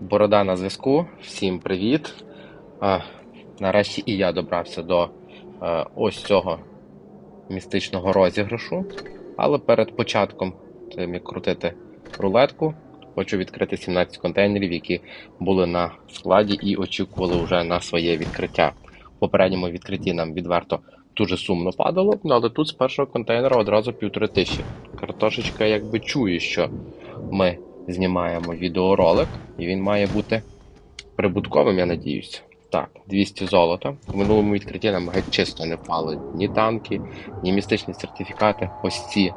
Борода на зв'язку. Всім привіт. А, нарешті і я добрався до е, ось цього містичного розіграшу. Але перед початком тим, як крутити рулетку, хочу відкрити 17 контейнерів, які були на складі і очікували вже на своє відкриття. В попередньому відкритті нам відверто дуже сумно падало, ну, але тут з першого контейнера одразу півтори тисячі. Картошечка якби чує, що ми знімаємо відеоролик, і він має бути прибутковим, я надіюся. Так, 200 золота. В минулому відкритті нам геть чисто не впали ні танки, ні містичні сертифікати. Ось ці.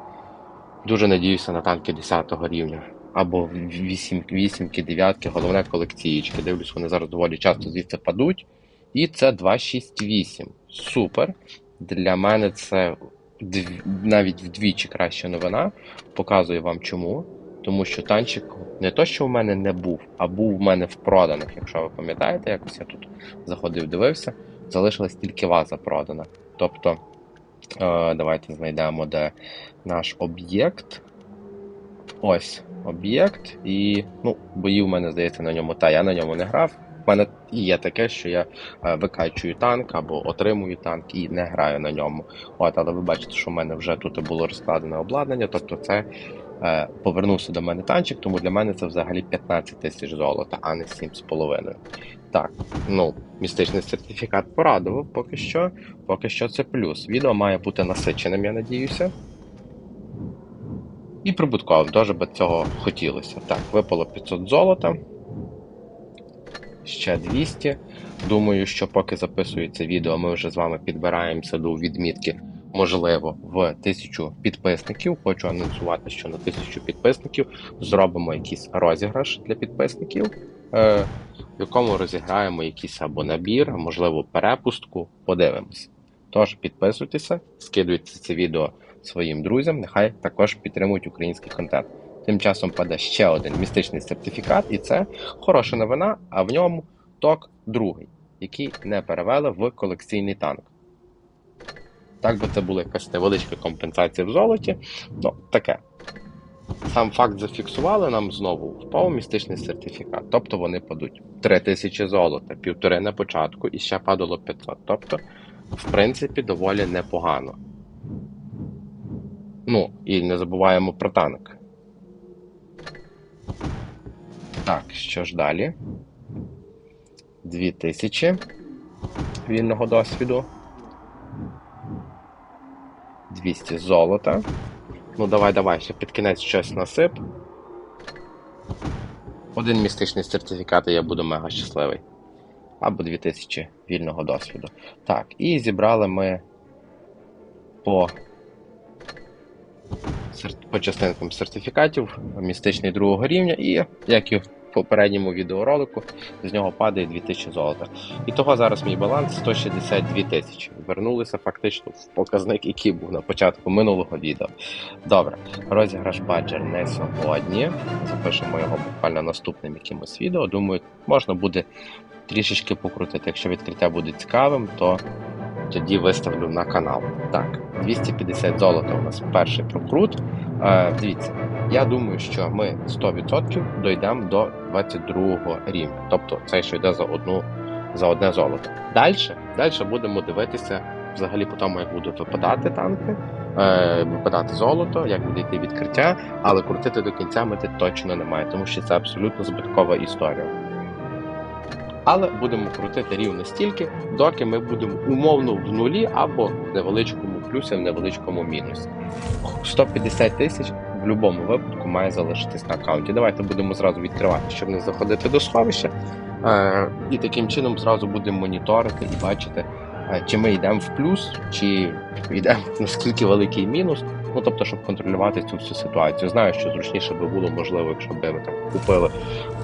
Дуже надіюся на танки 10 рівня. Або 8, 8 9 головне колекцієчки. Дивлюсь, вони зараз доволі часто звідси падуть. І це 268. Супер. Для мене це навіть вдвічі краща новина. Показую вам чому. Тому що танчик не то, що в мене не був, а був в мене в проданих. Якщо ви пам'ятаєте, якось я тут заходив, дивився, залишилась тільки ваза продана. Тобто, е, давайте знайдемо, де наш об'єкт. Ось об'єкт. І ну, бої в мене, здається, на ньому. Та я на ньому не грав. У мене і є таке, що я е, викачую танк або отримую танк і не граю на ньому. От, але ви бачите, що в мене вже тут було розкладене обладнання, тобто це повернувся до мене танчик, тому для мене це взагалі 15 тисяч золота, а не 7,5. Так, ну, містичний сертифікат порадував поки що. Поки що це плюс. Відео має бути насиченим, я надіюся. І прибутковим, теж би цього хотілося. Так, випало 500 золота. Ще 200. Думаю, що поки записується відео, ми вже з вами підбираємося до відмітки, можливо, в тисячу підписників. Хочу анонсувати, що на тисячу підписників зробимо якийсь розіграш для підписників, е, в якому розіграємо якийсь або набір, можливо, перепустку. Подивимось. Тож підписуйтеся, скидуйте це відео своїм друзям, нехай також підтримують український контент. Тим часом паде ще один містичний сертифікат, і це хороша новина, а в ньому ток другий, який не перевели в колекційний танк. Так би це була якась невеличка компенсація в золоті. Ну, таке. Сам факт зафіксували, нам знову впав містичний сертифікат. Тобто вони падуть 3000 золота, півтори на початку і ще падало 500. Тобто, в принципі, доволі непогано. Ну, і не забуваємо про танк. Так, що ж далі? 2000 вільного досвіду. 200 золота. Ну, давай, давай, ще під кінець щось насип. Один містичний сертифікат, і я буду мега щасливий. Або 2000 вільного досвіду. Так, і зібрали ми по по частинкам сертифікатів, містичний другого рівня, і як і попередньому відеоролику, з нього падає 2000 золота. І того зараз мій баланс 162 тисячі. Вернулися фактично в показник, який був на початку минулого відео. Добре, розіграш баджер не сьогодні. Запишемо його буквально наступним якимось відео. Думаю, можна буде трішечки покрутити. Якщо відкриття буде цікавим, то тоді виставлю на канал. Так, 250 золота у нас перший прокрут. Е, дивіться, я думаю, що ми 100% дійдемо до 22 рівня. Тобто це що йде за одну за одне золото. Далі, далі будемо дивитися взагалі по тому, як будуть випадати танки, е, випадати золото, як буде йти відкриття, але крутити до кінця тут точно немає, тому що це абсолютно збиткова історія. Але будемо крутити рівно стільки, доки ми будемо умовно в нулі або в невеличкому плюсі, в невеличкому мінусі. 150 тисяч в будь-якому випадку має залишитись на аккаунті. Давайте будемо зразу відкривати, щоб не заходити до сховища. Е, і таким чином зразу будемо моніторити і бачити, е, чи ми йдемо в плюс, чи йдемо наскільки великий мінус. Ну тобто, щоб контролювати цю всю ситуацію. Знаю, що зручніше би було, можливо, якщо б ми там купили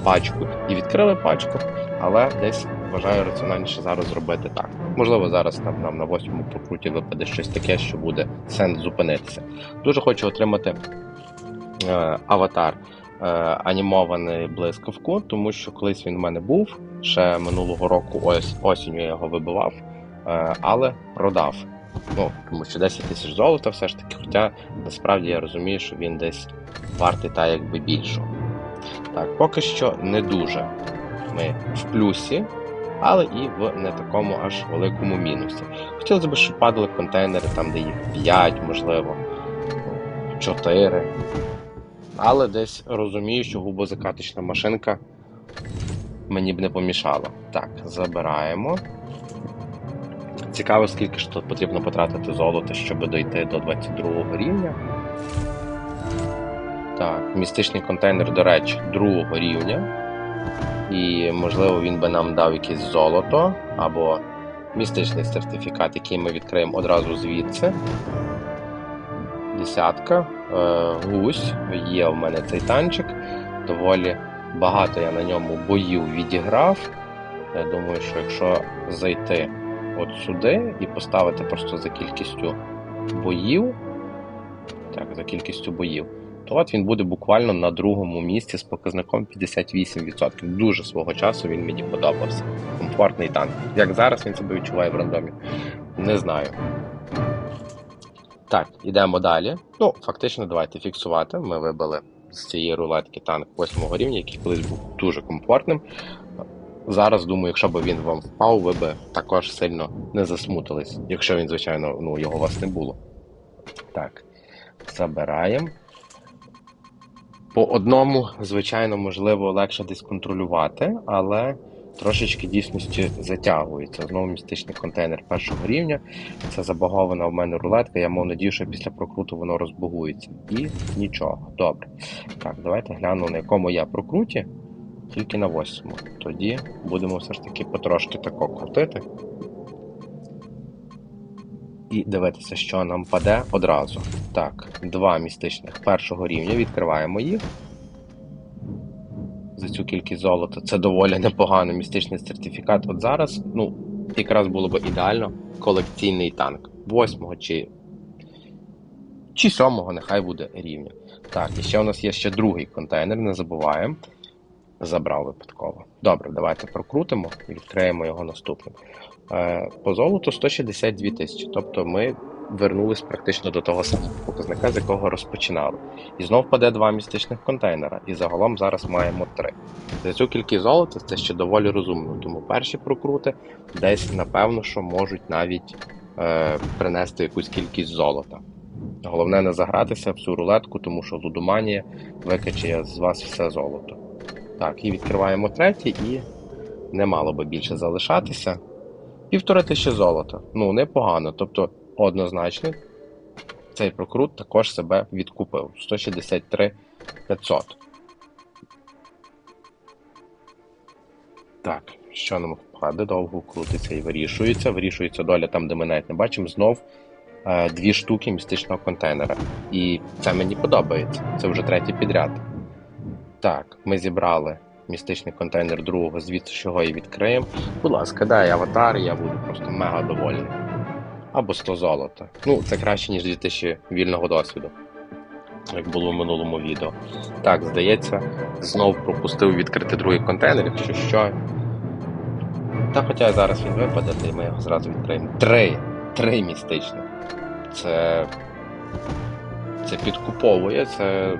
пачку і відкрили пачку, але десь вважаю раціональніше зараз зробити так. Можливо, зараз там нам на восьмому прокруті випаде щось таке, що буде сенс зупинитися. Дуже хочу отримати аватар е, анімований блискавку, тому що колись він в мене був ще минулого року, ось осінню я його вибивав, е, але продав. Ну, тому що 10 тисяч золота все ж таки, хоча насправді я розумію, що він десь вартий та якби більшого. Так, поки що не дуже ми в плюсі, але і в не такому аж великому мінусі. Хотілося б, щоб падали контейнери там, де їх 5, можливо, 4. Але десь розумію, що губозакаточна машинка мені б не помішала. Так, забираємо. Цікаво, скільки ж тут потрібно потратити золота, щоб дойти до 22 рівня. Так, містичний контейнер, до речі, другого рівня. І, можливо, він би нам дав якесь золото або містичний сертифікат, який ми відкриємо одразу звідси. Десятка. Е, гусь. Є в мене цей танчик. Доволі багато я на ньому боїв відіграв. Я думаю, що якщо зайти от сюди і поставити просто за кількістю боїв, так, за кількістю боїв, то от він буде буквально на другому місці з показником 58%. Дуже свого часу він мені подобався. Комфортний танк. Як зараз він себе відчуває в рандомі, не знаю. Так, ідемо далі. Ну, фактично, давайте фіксувати. Ми вибили з цієї рулетки танк 8 рівня, який колись був дуже комфортним. Зараз думаю, якщо б він вам впав, ви б також сильно не засмутились, якщо він, звичайно, ну, його у вас не було. Так, забираємо. По одному, звичайно, можливо, легше десь контролювати, але трошечки дійсності затягується. Знову містичний контейнер першого рівня. Це забагована в мене рулетка. Я мав надію, що після прокруту воно розбагується. І нічого. Добре. Так, давайте гляну, на якому я прокруті. Тільки на восьмому. Тоді будемо все ж таки потрошки тако крутити. І дивитися, що нам паде одразу. Так, два містичних першого рівня. Відкриваємо їх. Цю кількість золота. Це доволі непогано містичний сертифікат. От зараз, ну, якраз було б ідеально колекційний танк. Восьмого чи чи сьомого, нехай буде рівня. Так, і ще у нас є ще другий контейнер, не забуваємо. Забрав випадково. Добре, давайте прокрутимо і відкриємо його наступним. Е, По золоту 162 тисячі. Тобто ми вернулись практично до того самого показника, з якого розпочинали. І знов впаде два містичних контейнера. І загалом зараз маємо три. За цю кількість золота це ще доволі розумно. Тому перші прокрути десь, напевно, що можуть навіть е, принести якусь кількість золота. Головне не загратися в цю рулетку, тому що лудоманія викачає з вас все золото. Так, і відкриваємо третій, і не мало би більше залишатися. Півтори тисячі золота. Ну, непогано. Тобто, однозначно, цей прокрут також себе відкупив. 163 500. Так, що нам впаде? Довго крутиться і вирішується. Вирішується доля там, де ми навіть не бачимо, знов е, дві штуки містичного контейнера. І це мені подобається. Це вже третій підряд. Так, ми зібрали містичний контейнер другого, звідси чого і відкриємо. Будь ласка, дай аватар, я буду просто мега довольний. Або 100 золота. Ну, це краще, ніж 2000 вільного досвіду, як було в минулому відео. Так, здається, знов пропустив відкрити другий контейнер, якщо що. Та хоча зараз він випаде, то ми його зразу відкриємо. Три! Три містичних. Це. Це підкуповує, це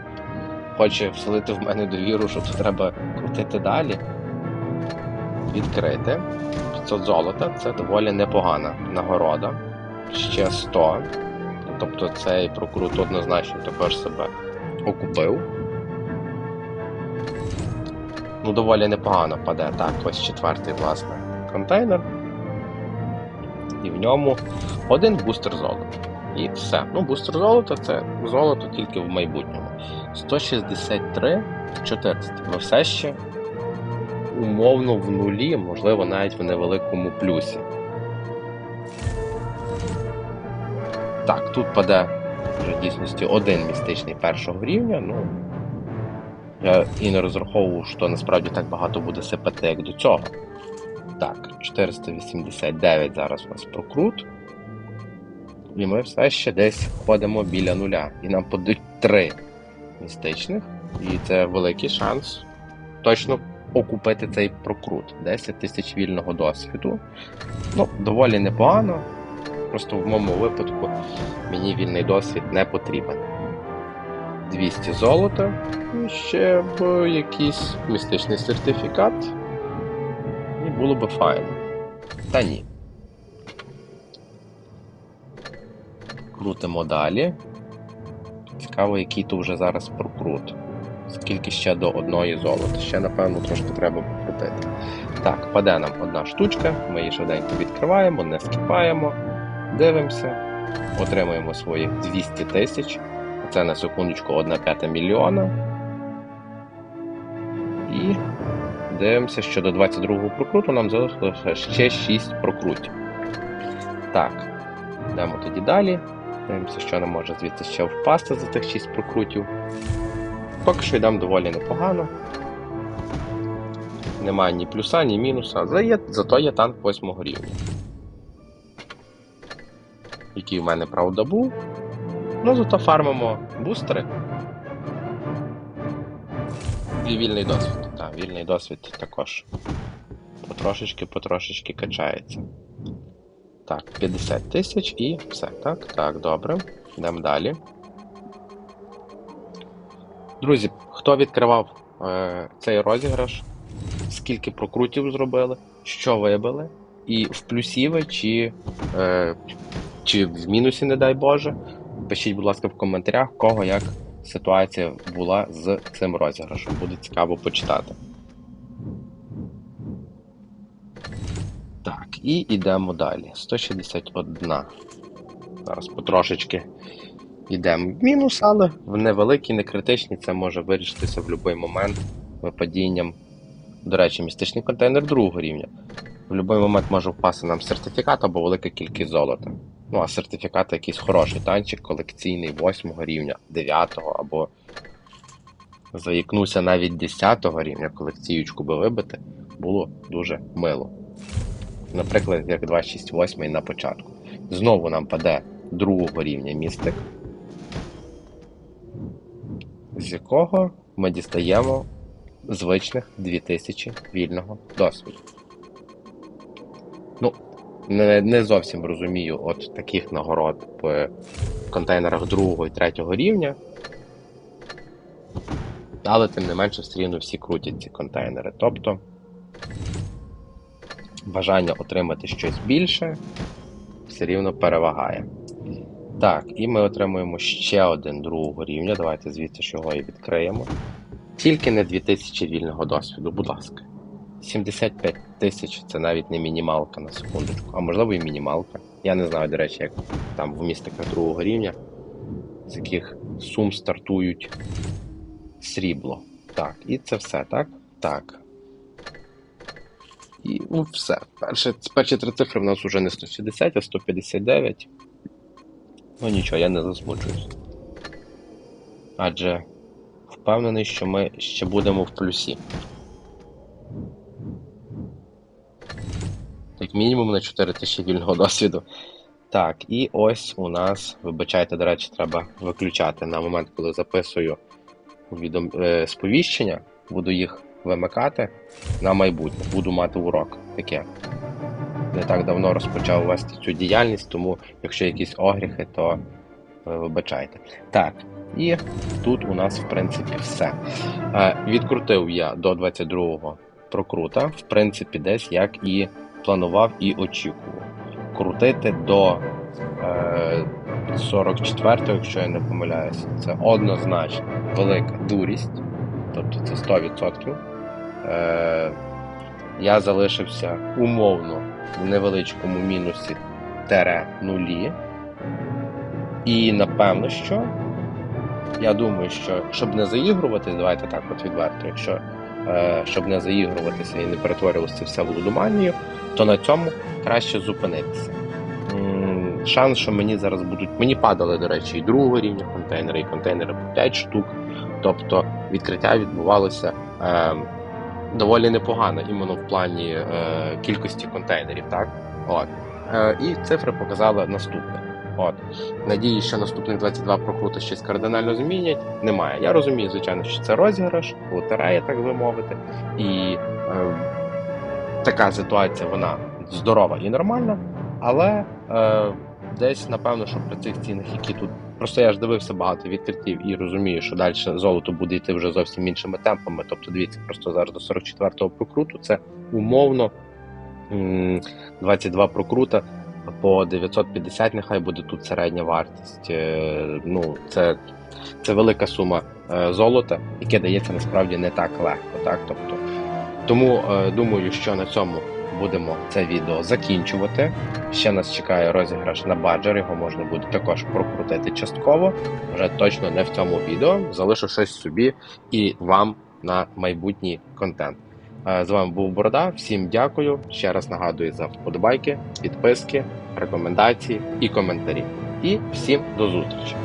хоче вселити в мене довіру, що тут треба крутити далі. Відкрити. 500 золота це доволі непогана нагорода. Ще 100. Тобто цей прокрут однозначно також себе окупив. Ну, доволі непогано паде. Так, ось четвертий, власне, контейнер. І в ньому один бустер золота. І все. Ну, бустер золота це золото тільки в майбутньому. 163 400. Ви все ще умовно в нулі, можливо, навіть в невеликому плюсі. Так, тут паде вже в дійсності один містичний першого рівня. Ну, Я і не розраховував, що насправді так багато буде сипати, як до цього. Так, 489 зараз у нас прокрут. І ми все ще десь ходимо біля нуля. І нам подають 3 містичних. І це великий шанс точно окупити цей прокрут. 10 тисяч вільного досвіду. Ну, доволі непогано. Просто в моєму випадку мені вільний досвід не потрібен. 200 золота, і ще б якийсь містичний сертифікат. І було би файно. Та ні. Крутимо далі. Цікаво, який то вже зараз прокрут. Скільки ще до одної золота. Ще, напевно, трошки треба покрутити. Так, паде нам одна штучка, ми її швиденько відкриваємо, не скіпаємо, дивимося, отримуємо своїх 200 тисяч. Це на секундочку 1 п'ята мільйона. І дивимося, що до 22-го прокруту нам залишилося ще 6 прокрутів. Так, йдемо тоді далі. Дивимося, що нам може звідси ще впасти за тих 6 прокрутів. Поки що йдемо доволі непогано. Немає ні плюса, ні мінуса. Зато є танк 8 рівня. Який в мене, правда, був. Ну, зато фармимо бустери. І вільний досвід. Так, вільний досвід також. Потрошечки-потрошечки качається. Так, 50 тисяч і все. Так, так, добре. Йдемо далі. Друзі, хто відкривав е, цей розіграш, скільки прокрутів зробили, що вибили, і в плюсі ви чи, е, чи в мінусі, не дай Боже. Пишіть, будь ласка, в коментарях, кого як ситуація була з цим розіграшем. Буде цікаво почитати. Так, і йдемо далі. 161. Зараз потрошечки йдемо в мінус, але в невеликі, не критичні, це може вирішитися в будь-який момент випадінням. До речі, містичний контейнер другого рівня. В будь-який момент може впасти нам сертифікат або велика кількість золота. Ну, а сертифікат якийсь хороший танчик, колекційний 8 рівня, 9 або заїкнуся навіть 10 рівня колекціючку би вибити, було дуже мило. Наприклад, як 268 на початку. Знову нам паде другого рівня містик, з якого ми дістаємо звичних 2000 вільного досвіду. Не, не зовсім розумію от таких нагород в контейнерах другого і третього рівня. Але тим не менше все рівно всі крутять ці контейнери. Тобто бажання отримати щось більше все рівно перевагає. Так, і ми отримуємо ще один другого рівня. Давайте звідси ж його і відкриємо. Тільки не 2000 вільного досвіду, будь ласка. 75 тисяч це навіть не мінімалка на секундочку, а можливо і мінімалка. Я не знаю, до речі, як там в містиках другого рівня, з яких сум стартують срібло. Так, і це все, так? Так. І ну, все. Перші, перші три цифри в нас вже не 160, а 159. Ну нічого, я не засмучуюсь. Адже впевнений, що ми ще будемо в плюсі. Як мінімум на 4000 вільного досвіду. Так, і ось у нас, вибачайте, до речі, треба виключати на момент, коли записую відом... е, сповіщення, буду їх вимикати на майбутнє. Буду мати урок. Таке. Не так давно розпочав вести цю діяльність, тому якщо якісь огріхи, то е, вибачайте. Так, і тут у нас, в принципі, все. Е, відкрутив я до 22-го прокрута, в принципі, десь як і планував і очікував. Крутити до е, 44-го, якщо я не помиляюся, це однозначно велика дурість, тобто це 100%. Е, я залишився умовно в невеличкому мінусі тере нулі. І напевно, що я думаю, що щоб не заігруватись, давайте так от відверто, якщо щоб не заігруватися і не перетворювалося це все в лудоманію, то на цьому краще зупинитися. Шанс, що мені зараз будуть. Мені падали, до речі, і другого рівня контейнери, і контейнери по 5 штук. Тобто відкриття відбувалося е, доволі непогано, іменно в плані е, кількості контейнерів, так? От. Е, і цифри показали наступне. От. Надії, що наступних 22 прокрути щось кардинально змінять, немає. Я розумію, звичайно, що це розіграш, лотерея, так би мовити. І е, така ситуація, вона здорова і нормальна, але е, десь, напевно, що при цих цінах, які тут. Просто я ж дивився багато відкриттів і розумію, що далі золото буде йти вже зовсім іншими темпами. Тобто, дивіться, просто зараз до 44-го прокруту це умовно м, 22 прокрута по 950 нехай буде тут середня вартість. Е, Ну, це, це велика сума е, золота, яке дається насправді не так легко. Так? Тобто, тому е, думаю, що на цьому будемо це відео закінчувати. Ще нас чекає розіграш на баджер, його можна буде також прокрутити частково. Вже точно не в цьому відео. Залишу щось собі і вам на майбутній контент. Е, З вами був Борода. Всім дякую. Ще раз нагадую за вподобайки, підписки, рекомендації і коментарі. І всім до зустрічі!